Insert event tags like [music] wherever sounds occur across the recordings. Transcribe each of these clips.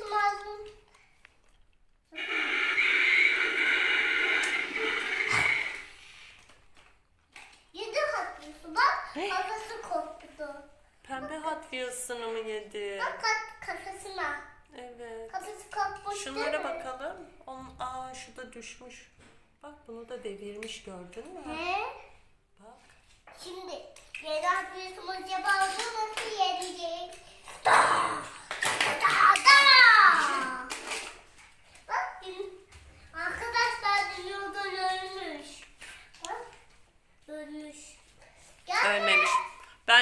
Lazım. Yedi. Hey. Kafası koptu. Pembe Hot Wheels'ını mı yedi? Bak kat- kafasına. Evet. Kafası kopmuş Şunlara bakalım. Onun, aa şu da düşmüş. Bak bunu da devirmiş gördün mü? He? Bak. Şimdi yedi Wheels'um acaba bunu nasıl yenecek? [laughs] Da! Da! Da! Bak dün- arkadaşlar dün yoldan ölmüş. Bak ölmüş. Gel. Ölmemiş.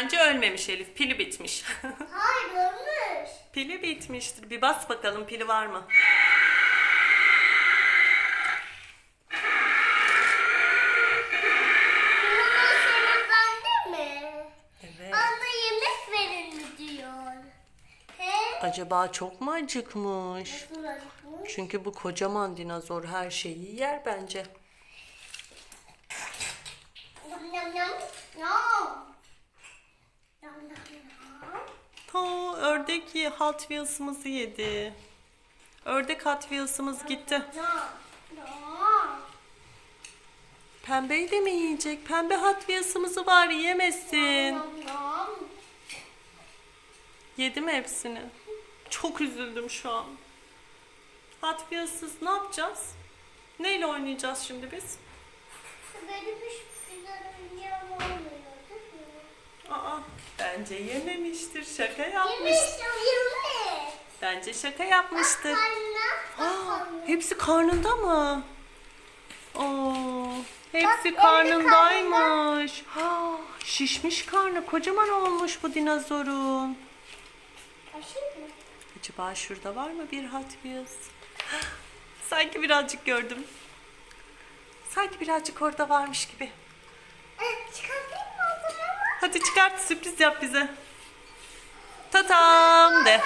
Bence ölmemiş Elif. Pili bitmiş. [laughs] Hayır ölmüş. pili bitmiştir. Bir bas bakalım pili var mı? Acaba çok mu acıkmış? Nasıl acıkmış? Çünkü bu kocaman dinozor her şeyi yer bence. Yam yam yam. Ta ördek Hot Wheels'ımızı yedi. Ördek Hot Wheels'ımız gitti. Pembeyi de mi yiyecek? Pembe Hot Wheels'ımızı var yam. Yedi mi hepsini? Çok üzüldüm şu an. Hot Wheels'ız ne yapacağız? Neyle oynayacağız şimdi biz? Benim hiç güzel oyuncağım? Aa, bence yememiştir. Şaka yapmış. Yemiş. Bence şaka yapmıştır. Aa, hepsi karnında mı? Oo, hepsi karnındaymış. Ha, şişmiş karnı. Kocaman olmuş bu dinozorun. Acaba şurada var mı bir Hot Wheels? [gasps] Sanki birazcık gördüm. Sanki birazcık orada varmış gibi. Evet, çıkartayım? Hadi çıkart sürpriz yap bize. Tatam de.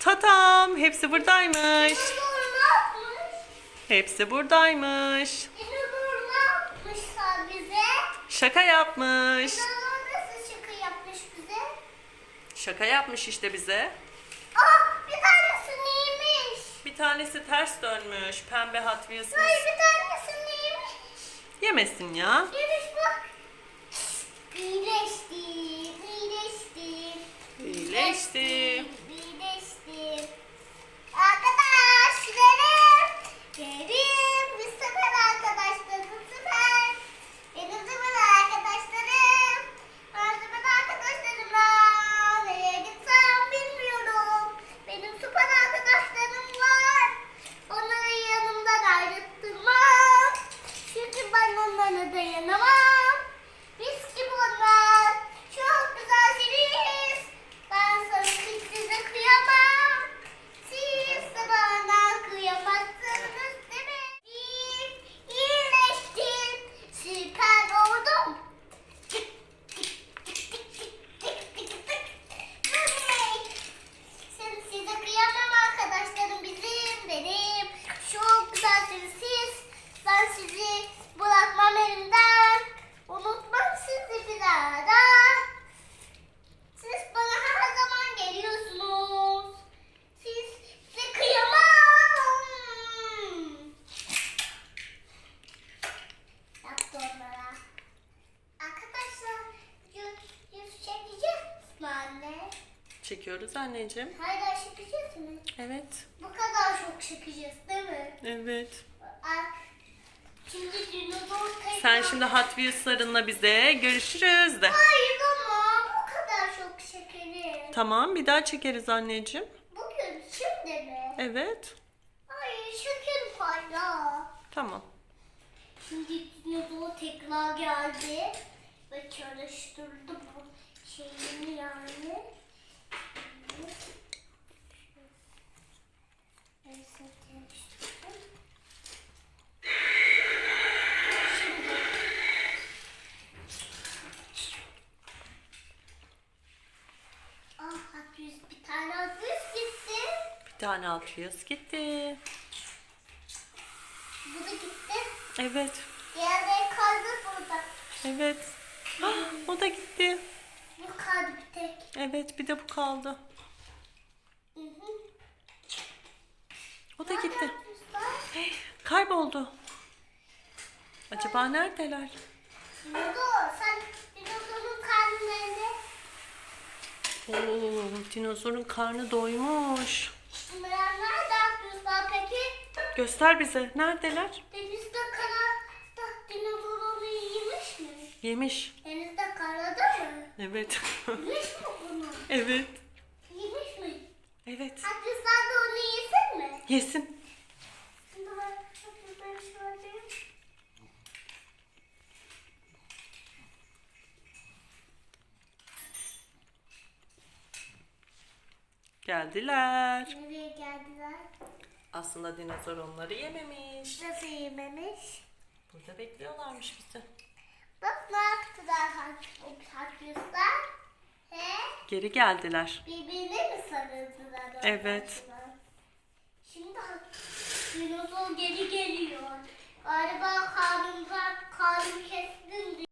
Tatam hepsi buradaymış. Hepsi buradaymış. Şaka yapmış. Nasıl şaka yapmış bize? Şaka yapmış işte bize. Aa bir tanesini yemiş. Bir tanesi ters dönmüş. Pembe Hot. Hayır bir tanesini yemiş. Yemesin ya. Yemiş bak. Çekiyoruz anneciğim. Hala çekeceğiz mi? Evet. Bu kadar çok çekeceğiz değil mi? Evet. Şimdi dinozor. Sen şimdi Hot Wheels'larınla bize görüşürüz de. Hayır ama bu kadar çok şekeri. Tamam bir daha çekeriz anneciğim. Bugün şimdi mi? Evet. Hayır şeker fayda. Tamam. Şimdi dinozor tekrar geldi ve çalıştırdı bu şeyini yani. Bir tane Hafiz gitti. Bir tane Wheels gitti. Bu da gitti. Evet. Diğerleri kaldı burada. Evet. Ah, o da gitti. Bu kaldı bir tek. Evet bir de bu kaldı. Hı hı. O da gitti. Haklısın. Kayboldu. Acaba neredeler? Dinozor sen dinozorun karnlarını Oo, dinozorun karnı doymuş. Bunlar nerede yapıyorlar peki? Göster bize. Neredeler? Denizde karada dinozor onu yemiş mi? Yemiş. Denizde karada mı? Evet. Yemiş mi bunu? evet. Yemiş mi? Evet. Haklısın da onu yesin mi? Yesin. Geldiler. Nereye geldiler? Aslında dinozor onları yememiş. Nasıl yememiş? Burada bekliyorlarmış bizi. Bak ne yaptılar hak- haklısın? He? Geri geldiler. Birbirine mi sarıldılar? Evet. arkadaşlar? Şimdi dinozor geri geliyor. Galiba karnımda karnım kes